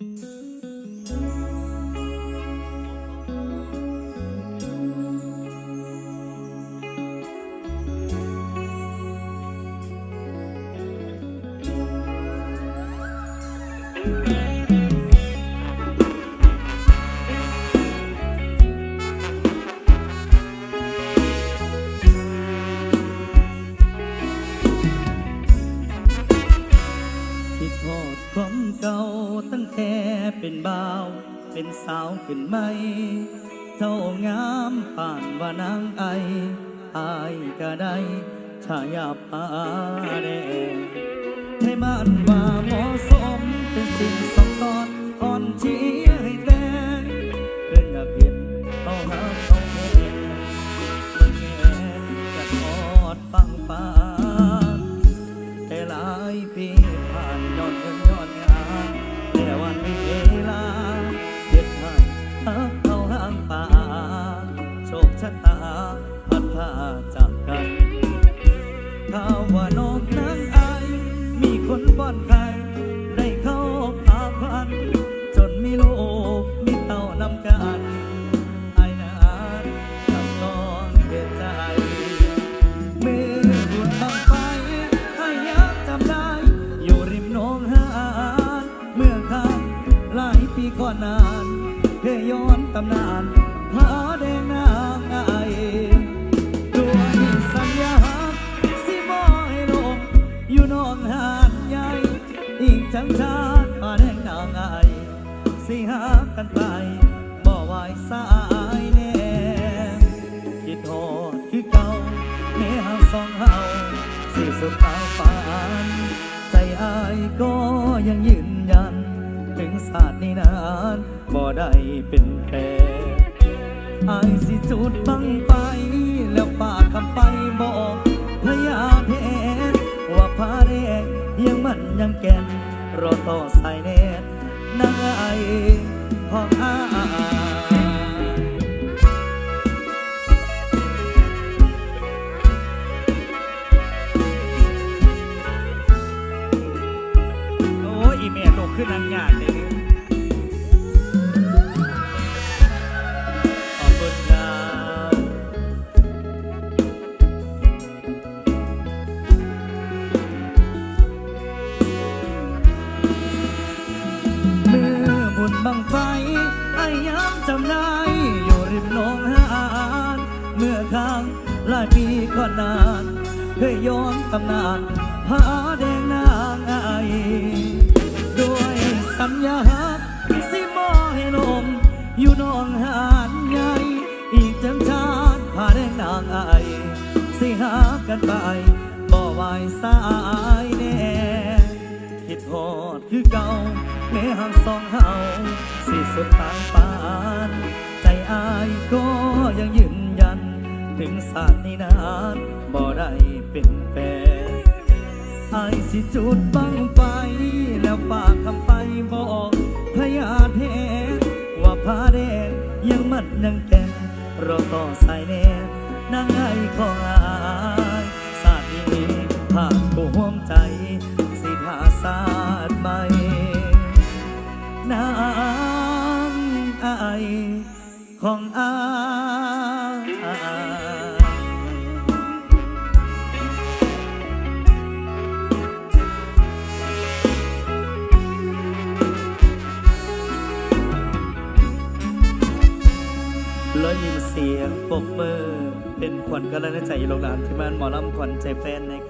คิ แต่เป็นบ่าว เป็นสาวขึ้นไหม เจ้างามป่านว่านางไออายก็ได้ชายาพาแดงให้มันว่าเหมาะสมเป็นสิ่ง ว่าน้องนางไอาย มีคนป้อนไข่ได้เข้าพาพัน จนมีลูกมีเต้านำกันไอ้นานทำนองเกิดใจมือบุญบังไฟให้ยักจำได้ อยู่ริมหนองหานเมื่อข้ามหลายปีก่อนนานเพย้อนตำนานพาแดงนา มหานใหญ่อีกจังชาติพาแดงนางไอสิหากันไปบ่ไหวสายแน่คิดโทษคือเก่าเมื่อสองเฮาสิสุดทางฝันใจอายก็ยังยืนยัน ถึงศาสตร์นี้นานบ่ได้เป็นแพรอายสิจุดบังไปแล้วฝากคำไปบอกพญาเพชร ควาเรยังมันยังแก่นรอต่อสายแนทนางไอของอาโอ้ยอีเมลลงขึ้นนันงานเลยีก่อนานเคยย้อนตำนานผาแดงนางไอด้วยสัญญาสิมอให้ลมอยู่นองหานใหญ่อีกจังชาติผาแดงนางไอสิหากันไปบ่ไหวสายแน่คิดโหดคือเก่าแม้ห่างสองเฮาสิสุดทางป ถึงศาสตร์นี้นานบ่ได้เป็นแฟนอสิจุดบังไฟแล้วฝากคำไปบอกพยาเทว่าพาแดงยังมัดยังแก่นรอต่อสายแน่นางไอของอายศาสตร์นี้ผ่านห่วมใจสิทาศาสตร์ใหม่นางไอ ของอายแล้วยินเสียงปรบมือเป็นขวัญกำลังใจโรงแรมที่มันหมอลำขวัญใจแฟนนะครับ